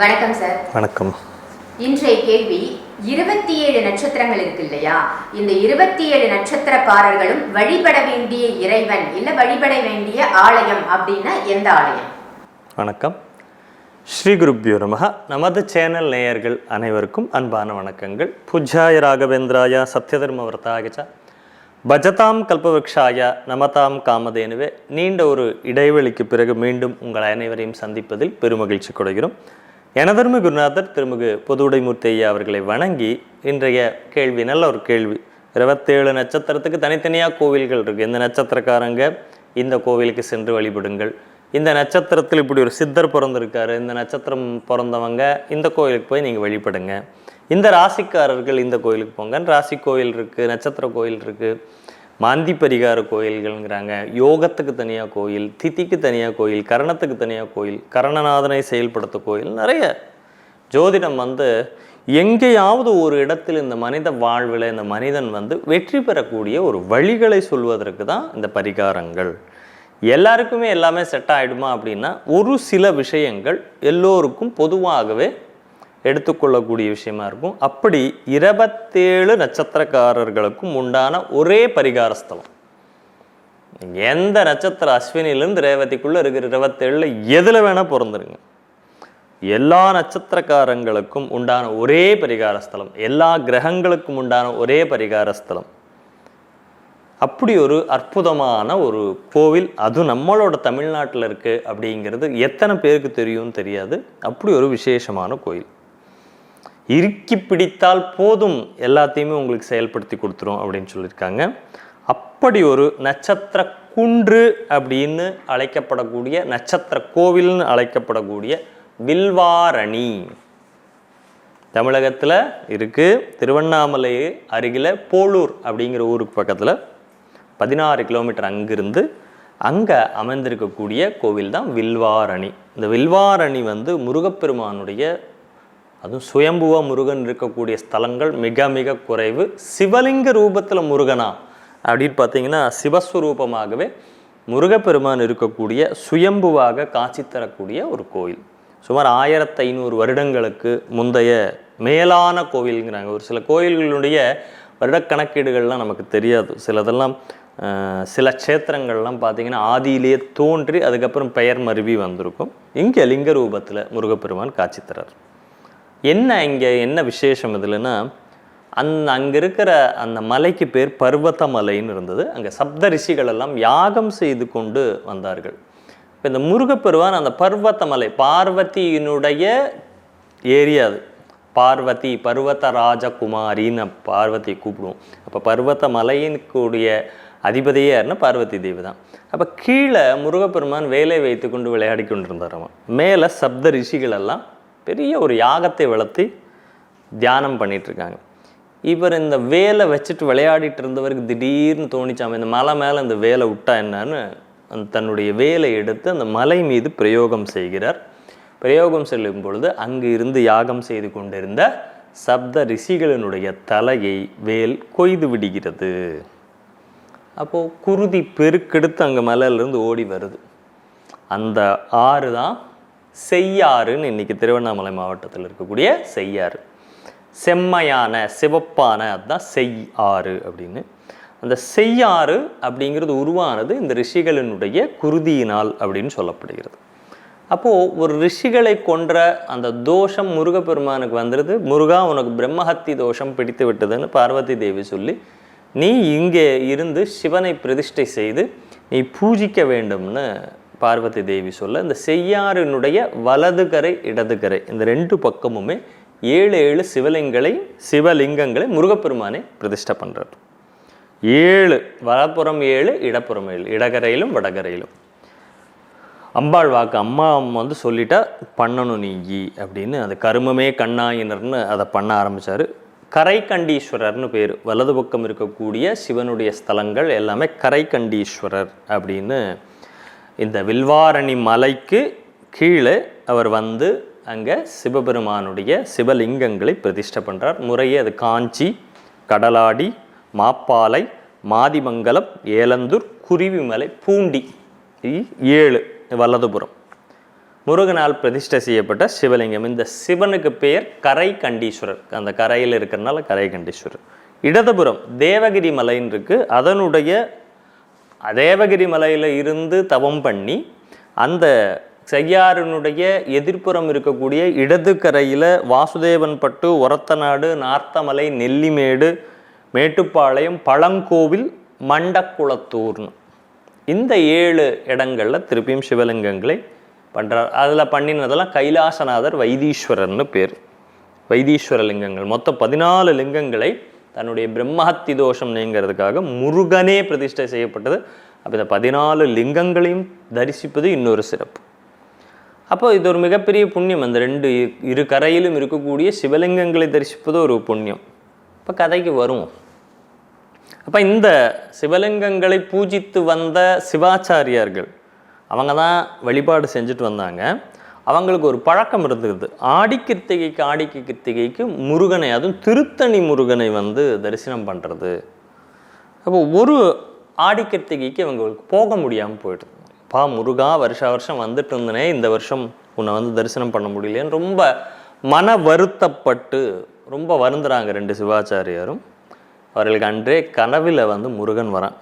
வணக்கம் சார் வணக்கம். இன்றைய கேள்வி இருபத்தி ஏழு நட்சத்திரங்கள் இருக்கு இல்லையா? இந்த இருபத்தி ஏழு நட்சத்திரக்காரர்களும் வழிபட வேண்டிய இறைவன் இல்ல வழிபட வேண்டிய ஆலயம் அப்படின்னா எந்த ஆலயம்? வணக்கம். ஸ்ரீ குருப்யோ நமஹ நமது சேனல் நேயர்கள் அனைவருக்கும் அன்பான வணக்கங்கள். புஜ்ஜாய ராகவேந்திராய சத்யதர்ம விரதாயச்ச பஜதாம் கல்பவருஷாய நமதாம் காமதேனுவே. நீண்ட ஒரு இடைவெளிக்கு பிறகு மீண்டும் உங்கள் அனைவரையும் சந்திப்பதில் பெருமகிழ்ச்சி கொள்கிறோம். எனதர்ம குருநாதர் திருமிகு பொதுவுடைமூர்த்தி ஐயா அவர்களை வணங்கி இன்றைய கேள்வி நல்ல ஒரு கேள்வி. இருபத்தேழு நட்சத்திரத்துக்கு தனித்தனியாக கோவில்கள் இருக்குது இந்த நட்சத்திரக்காரங்க? இந்த கோவிலுக்கு சென்று வழிபடுங்கள். இந்த நட்சத்திரத்தில் இப்படி ஒரு சித்தர் பிறந்திருக்காரு இந்த நட்சத்திரம் பிறந்தவங்க இந்த கோயிலுக்கு போய் நீங்கள் வழிபடுங்க. இந்த ராசிக்காரர்கள் இந்த கோயிலுக்கு போங்க. ராசி கோயில் இருக்குது நட்சத்திர கோயில் இருக்குது மாந்தி பரிகார கோயில்கள்ங்கிறாங்க. யோகத்துக்கு தனியாக கோயில் திதிக்கு தனியாக கோயில் கரணத்துக்கு தனியாக கோயில் கரணநாதனை செயல்படுத்த கோயில் நிறைய. ஜோதிடம் வந்து எங்கேயாவது ஒரு இடத்தில் இந்த மனித வாழ்வில் இந்த மனிதன் வந்து வெற்றி பெறக்கூடிய ஒரு வழிகளை சொல்வதற்கு தான் இந்த பரிகாரங்கள். எல்லாருக்குமே எல்லாமே செட் ஆகிடுமா அப்படின்னா ஒரு சில விஷயங்கள் எல்லோருக்கும் பொதுவாகவே எடுத்துக்கொள்ளக்கூடிய விஷயமா இருக்கும். அப்படி இருபத்தேழு நட்சத்திரக்காரர்களுக்கும் உண்டான ஒரே பரிகார ஸ்தலம். எந்த நட்சத்திர அஸ்வினிலேருந்து ரேவதிக்குள்ளே இருக்கிற இருபத்தேழில் எதில் வேணால் பிறந்துருங்க. எல்லா நட்சத்திரக்காரங்களுக்கும் உண்டான ஒரே பரிகார ஸ்தலம். எல்லா கிரகங்களுக்கும் உண்டான ஒரே பரிகார ஸ்தலம். அப்படி ஒரு அற்புதமான ஒரு கோவில் அது நம்மளோட தமிழ்நாட்டில் இருக்குது அப்படிங்கிறது எத்தனை பேருக்கு தெரியும்னு தெரியாது. அப்படி ஒரு விசேஷமான கோயில் இறுக்கி பிடித்தால் போதும் எல்லாத்தையுமே உங்களுக்கு செயல்படுத்தி கொடுத்துரும் அப்படின்னு சொல்லியிருக்காங்க. அப்படி ஒரு நட்சத்திர குன்று அப்படின்னு அழைக்கப்படக்கூடிய நட்சத்திர கோவில்னு அழைக்கப்படக்கூடிய வில்வாரணி தமிழகத்தில் இருக்குது திருவண்ணாமலை அருகில் போலூர் அப்படிங்கிற ஊருக்கு பக்கத்தில் பதினாறு கிலோமீட்டர் அங்கிருந்து அங்கே அமைந்திருக்கக்கூடிய கோவில் தான் வில்வாரணி. இந்த வில்வாரணி வந்து முருகப்பெருமானுடைய அதுவும் சுயம்புவ முருகன் இருக்கக்கூடிய ஸ்தலங்கள் மிக மிக குறைவு. சிவலிங்க ரூபத்தில் முருகனா அப்படின்னு பார்த்தீங்கன்னா சிவஸ்வரூபமாகவே முருகப்பெருமான் இருக்கக்கூடிய சுயம்புவாக காட்சி தரக்கூடிய ஒரு கோயில். சுமார் ஆயிரத்து ஐநூறு வருடங்களுக்கு முந்தைய மேலான கோவில்ங்கிறாங்க. ஒரு சில கோயில்களுடைய வருடக்கணக்கீடுகள்லாம் நமக்கு தெரியாது. சிலதெல்லாம் சில க்ஷேத்திரங்கள்லாம் பார்த்திங்கன்னா ஆதியிலேயே தோன்றி அதுக்கப்புறம் பெயர் மருவி வந்திருக்கும். இங்கே லிங்க ரூபத்தில் முருகப்பெருமான் காட்சி தரார். என்ன இங்கே என்ன விசேஷம் இதில்னா அந்த அங்கே இருக்கிற அந்த மலைக்கு பேர் பர்வத மலைன்னு இருந்தது. அங்கே சப்த ரிஷிகள் எல்லாம் யாகம் செய்து கொண்டு வந்தார்கள். இப்போ இந்த முருகப்பெருவான் அந்த பர்வத மலை பார்வதியினுடைய ஏரியா அது. பார்வதி பர்வத ராஜகுமாரின்னு பார்வதியை கூப்பிடுவோம். அப்போ பர்வத மலையினுடைய அதிபதியே யாருன்னா பார்வதி தேவி தான். அப்போ கீழே முருகப்பெருமான் வேலை வைத்து கொண்டு விளையாடி கொண்டிருந்தாராம். மேலே சப்த ரிஷிகள் எல்லாம் பெரிய ஒரு யாகத்தை வளர்த்தி தியானம் பண்ணிகிட்ருக்காங்க இவர் இந்த வேலை வச்சுட்டு விளையாடிட்டு இருந்தவருக்கு திடீர்னு தோணிச்சாமல் இந்த மலை மேலே இந்த வேலை விட்டா என்னன்னு அந்த தன்னுடைய வேலை எடுத்து அந்த மலை மீது பிரயோகம் செய்கிறார். பிரயோகம் செல்லும் பொழுது அங்கு இருந்து யாகம் செய்து கொண்டிருந்த சப்த ரிஷிகளினுடைய தலையை வேல் கொய்து விடுகிறது. அப்போது குருதி பெருக்கெடுத்து அங்கே மலையிலேருந்து ஓடி வருது. அந்த ஆறு தான் செய்யாறுன்னு இன்னைக்கு திருவண்ணாமலை மாவட்டத்தில் இருக்கக்கூடிய செய்யாறு. செம்மையான சிவப்பான அதுதான் செய் ஆறு அப்படின்னு. அந்த செய்யாறு அப்படிங்கிறது உருவானது இந்த ரிஷிகளினுடைய குருதியினால் அப்படின்னு சொல்லப்படுகிறது. அப்போது ஒரு ரிஷிகளை கொன்ற அந்த தோஷம் முருகப்பெருமானுக்கு வந்துடுது முருகா உனக்கு பிரம்மஹத்தி தோஷம் பிடித்து விட்டதுன்னு பார்வதி தேவி சொல்லி நீ இங்கே இருந்து சிவனை பிரதிஷ்டை செய்து நீ பூஜிக்க வேண்டும்னு பார்வதி தேவி சொல்ல இந்த செய்யாறினுடைய வலது கரை இடது கரை இந்த ரெண்டு பக்கமுமே ஏழு ஏழு சிவலிங்களை சிவலிங்கங்களை முருகப்பெருமானை பிரதிஷ்டை பண்ணுறார் ஏழு வலப்புறம் ஏழு இடப்புறம் ஏழு இடகரையிலும் வடகரையிலும். அம்பாள் வாக்கு அம்மா வந்து சொல்லிட்டா பண்ணணும் நீங்கி அப்படின்னு அது கருமமே கண்ணாயினர்னு அதை பண்ண ஆரம்பித்தார் கரைக்கண்டீஸ்வரர்னு பேர் வலது பக்கம் இருக்கக்கூடிய சிவனுடைய ஸ்தலங்கள் எல்லாமே கரைக்கண்டீஸ்வரர் அப்படின்னு இந்த வில்வாரணி மலைக்கு கீழே அவர் வந்து அங்கே சிவபெருமானுடைய சிவலிங்கங்களை பிரதிஷ்டை பண்ணுறார் முறையே அது காஞ்சி கடலாடி மாப்பாலை முருகனால் பிரதிஷ்டை செய்யப்பட்ட சிவலிங்கம். இந்த சிவனுக்கு பெயர் கரை கண்டீஸ்வரர் அந்த கரையில் இருக்கிறனால கரை கண்டீஸ்வரர் இடதுபுறம் தேவகிரி மலைன்னு இருக்குது அதனுடைய தேவகிரி மலையில் இருந்து தவம் பண்ணி அந்த செய்யாறினுடைய எதிர்ப்புறம் இருக்கக்கூடிய இடது கரையில் வாசுதேவன் பட்டு ஒரத்தநாடு நார்த்தமலை நெல்லிமேடு மேட்டுப்பாளையம் பழங்கோவில் மண்டக்குளத்தூர்னு. இந்த ஏழு இடங்களில் திருப்பியும் சிவலிங்கங்களை பண்ணுறார் அதில் பண்ணினதெல்லாம் கைலாசநாதர் வைதீஸ்வரர்னு பேர். வைதீஸ்வர லிங்கங்கள் மொத்தம் பதினாலு லிங்கங்களை தன்னுடைய பிரம்மஹத்தி தோஷம் நீங்கிறதுக்காக முருகனே பிரதிஷ்டை செய்யப்பட்டது. அப்போ இந்த பதினாலு லிங்கங்களையும் தரிசிப்பது இன்னொரு சிறப்பு. அப்போ இது ஒரு மிகப்பெரிய புண்ணியம். அந்த ரெண்டு இரு கரையிலும் இருக்கக்கூடிய சிவலிங்கங்களை தரிசிப்பது ஒரு புண்ணியம். இப்போ கதைக்கு வருவோம். அப்போ இந்த சிவலிங்கங்களை பூஜித்து வந்த சிவாச்சாரியார்கள் அவங்க தான் வழிபாடு செஞ்சுட்டு வந்தாங்க. அவங்களுக்கு ஒரு பழக்கம் இருந்தது. ஆடி கிருத்திகைக்கு ஆடி கிருத்திகைக்கு முருகனை அதுவும் திருத்தணி முருகனை வந்து தரிசனம் பண்ணுறது அப்போ ஒரு ஆடி கிருத்திகைக்கு அவங்களுக்கு போக முடியாமல் போயிடுது பா முருகா வருஷா வருஷம் வந்துட்டு இருந்தனே இந்த வருஷம் உன்னை வந்து தரிசனம் பண்ண முடியலையேன்னு ரொம்ப மன வருத்தப்பட்டு ரொம்ப வருந்துறாங்க ரெண்டு சிவாச்சாரியாரும். அவர்களுக்கு அன்றே கனவில் வந்து முருகன் வரான்.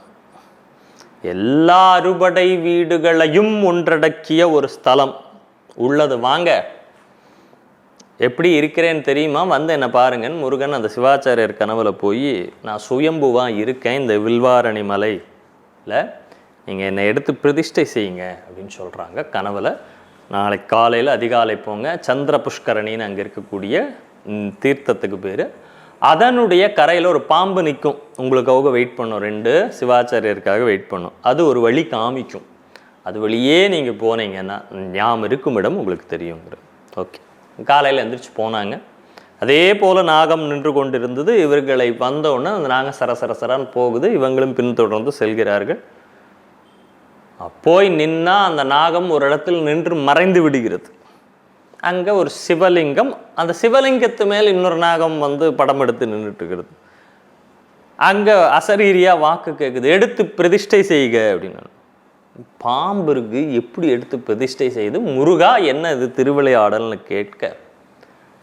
எல்லா அறுபடை வீடுகளையும் ஒன்றடக்கிய ஒரு ஸ்தலம். உள்ளது. வாங்க. எப்படி இருக்கிறேன்னு தெரியுமா? வந்து என்னை பாருங்கன்னு முருகன் அந்த சிவாச்சாரியர் கனவுல போய் நான் சுயம்புவாக இருக்கேன் இந்த வில்வாரணி மலையில். நீங்கள் என்னை எடுத்து பிரதிஷ்டை செய்யுங்க அப்படின்னு சொல்கிறாங்க கனவுல. நாளைக்கு காலையில் அதிகாலை போங்க. சந்திர புஷ்கரணின்னு அங்கே இருக்கக்கூடிய தீர்த்தத்துக்கு பேர். அதனுடைய கரையில் ஒரு பாம்பு நிற்கும் உங்களுக்காக வெயிட் பண்ணும். ரெண்டு சிவாச்சாரியருக்காக வெயிட் பண்ணும். அது ஒரு வழி காமிக்கும். அது வழியே நீங்கள் போனீங்கன்னா ஞாபகம் இருக்கும் இடம் உங்களுக்கு தெரியுங்கிற ஓகே காலையில் எந்திரிச்சு போனாங்க. அதே போல் நாகம் நின்று கொண்டிருந்தது. இவர்களை வந்தவுடனே அந்த நாகம் சரசரசரான்னு போகுது. இவங்களும் பின்தொடர்ந்து செல்கிறார்கள். போய் நின்னா அந்த நாகம் ஒரு இடத்தில் நின்று மறைந்து விடுகிறது. அங்கே ஒரு சிவலிங்கம் அந்த சிவலிங்கத்து மேல் இன்னொரு நாகம் வந்து படம் எடுத்து நின்றுட்டு இருக்கிறது அங்கே அசரீரியாக வாக்கு கேட்குது எடுத்து பிரதிஷ்டை செய்க அப்படின்னு பாம்பிற்கு எப்படி எடுத்து பிரதிஷ்டை செய்து? முருகா என்ன இது திருவிளையாடல்னு கேட்க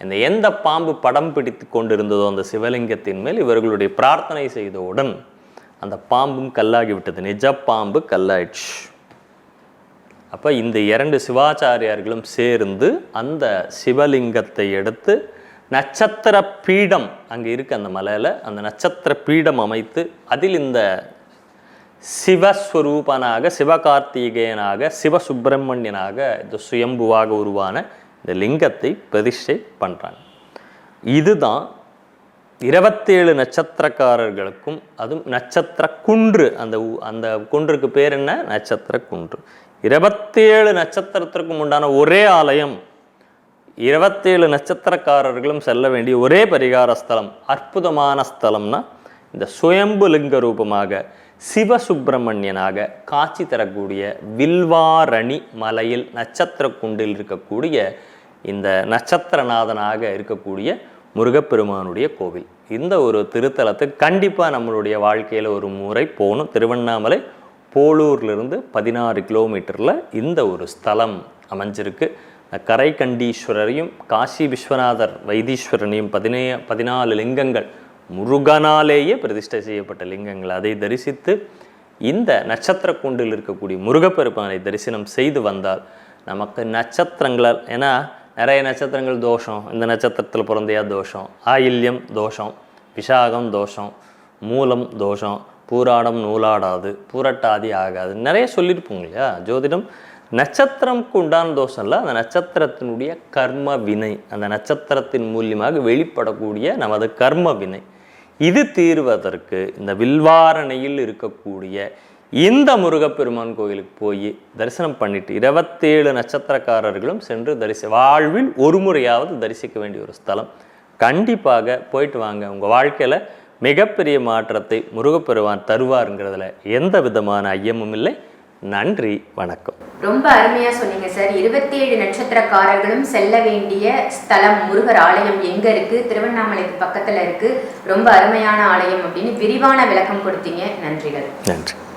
இந்த எந்த பாம்பு படம் பிடித்து கொண்டிருந்ததோ அந்த சிவலிங்கத்தின் மேல் இவர்களுடைய பிரார்த்தனை செய்தவுடன் அந்த பாம்பும் கல்லாகிவிட்டது. நிஜ பாம்பு கல்லாயிடுச்சு. அப்போ இந்த இரண்டு சிவாச்சாரியார்களும் சேர்ந்து அந்த சிவலிங்கத்தை எடுத்து நட்சத்திர பீடம் அங்கே இருக்குது அந்த மலையில் அந்த நட்சத்திர பீடம் அமைத்து அதில் இந்த சிவஸ்வரூபனாக சிவகார்த்திகேயனாக சிவசுப்பிரமணியனாக இந்த சுயம்புவாக உருவான இந்த லிங்கத்தை பிரதிஷ்டை பண்ணுறாங்க இதுதான் இருபத்தேழு நட்சத்திரக்காரர்களுக்கும் அதுவும் நட்சத்திர குன்று அந்த அந்த குன்றுக்கு பேர் என்ன? நட்சத்திர குன்று இருபத்தேழு நட்சத்திரத்திற்கும் உண்டான ஒரே ஆலயம் இருபத்தேழு நட்சத்திரக்காரர்களும் செல்ல வேண்டிய ஒரே பரிகார ஸ்தலம் அற்புதமான ஸ்தலம்னா இந்த சுயம்பு லிங்க ரூபமாக சிவசுப்பிரமணியனாக காட்சி தரக்கூடிய வில்வாரணி மலையில் நட்சத்திர குண்டில் இருக்கக்கூடிய இந்த நட்சத்திரநாதனாக இருக்கக்கூடிய முருகப்பெருமானுடைய கோவில். இந்த ஒரு திருத்தலத்தை கண்டிப்பாக நம்மளுடைய வாழ்க்கையில் ஒரு முறை போகணும். திருவண்ணாமலை போலூர்லேருந்து பதினாறு கிலோமீட்டரில் இந்த ஒரு ஸ்தலம் அமைஞ்சிருக்கு. கரைகண்டீஸ்வரரையும் காசி விஸ்வநாதர் வைத்தீஸ்வரனையும் பதினே பதினாலு லிங்கங்கள் முருகனாலேயே பிரதிஷ்டை செய்யப்பட்ட லிங்கங்கள் அதை தரிசித்து இந்த நட்சத்திர குண்டில் இருக்கக்கூடிய முருகப்பெருமானை தரிசனம் செய்து வந்தால் நமக்கு நட்சத்திரங்களால் ஏன்னா நிறைய நட்சத்திரங்கள் தோஷம். இந்த நட்சத்திரத்தில் பிறந்தையா தோஷம். ஆயில்யம் தோஷம். விஷாகம் தோஷம். மூலம் தோஷம். பூராடம் நூலாடாது. பூரட்டாதி ஆகாது. நிறைய சொல்லியிருப்போங்க இல்லையா? ஜோதிடம் நட்சத்திரம்க்கு உண்டான தோஷம் இல்லை அந்த நட்சத்திரத்தினுடைய கர்ம வினை அந்த நட்சத்திரத்தின் மூலியமாக வெளிப்படக்கூடிய நமது கர்ம வினை. இது தீர்வதற்கு இந்த வில்வாரணையில் இருக்கக்கூடிய இந்த முருகப்பெருமான் கோயிலுக்கு போய் தரிசனம் பண்ணிட்டு இருபத்தேழு நட்சத்திரக்காரர்களும் சென்று தரிசி வாழ்வில் ஒரு முறையாவது தரிசிக்க வேண்டிய ஒரு ஸ்தலம். கண்டிப்பாக போயிட்டு வாங்க. உங்கள் வாழ்க்கையில் மிகப்பெரிய மாற்றத்தை முருகப்பெருமான் தருவாருங்கிறதுல எந்த விதமான ஐயமும் இல்லை. நன்றி வணக்கம். ரொம்ப அருமையா சொன்னீங்க சார். இருபத்தி ஏழு நட்சத்திரக்காரர்களும் செல்ல வேண்டிய ஸ்தலம் முருகர் ஆலயம் எங்க இருக்கு? திருவண்ணாமலைக்கு பக்கத்துல இருக்கு. ரொம்ப அருமையான ஆலயம் அப்படின்னு விரிவான விளக்கம் கொடுத்தீங்க. நன்றிகள். நன்றி.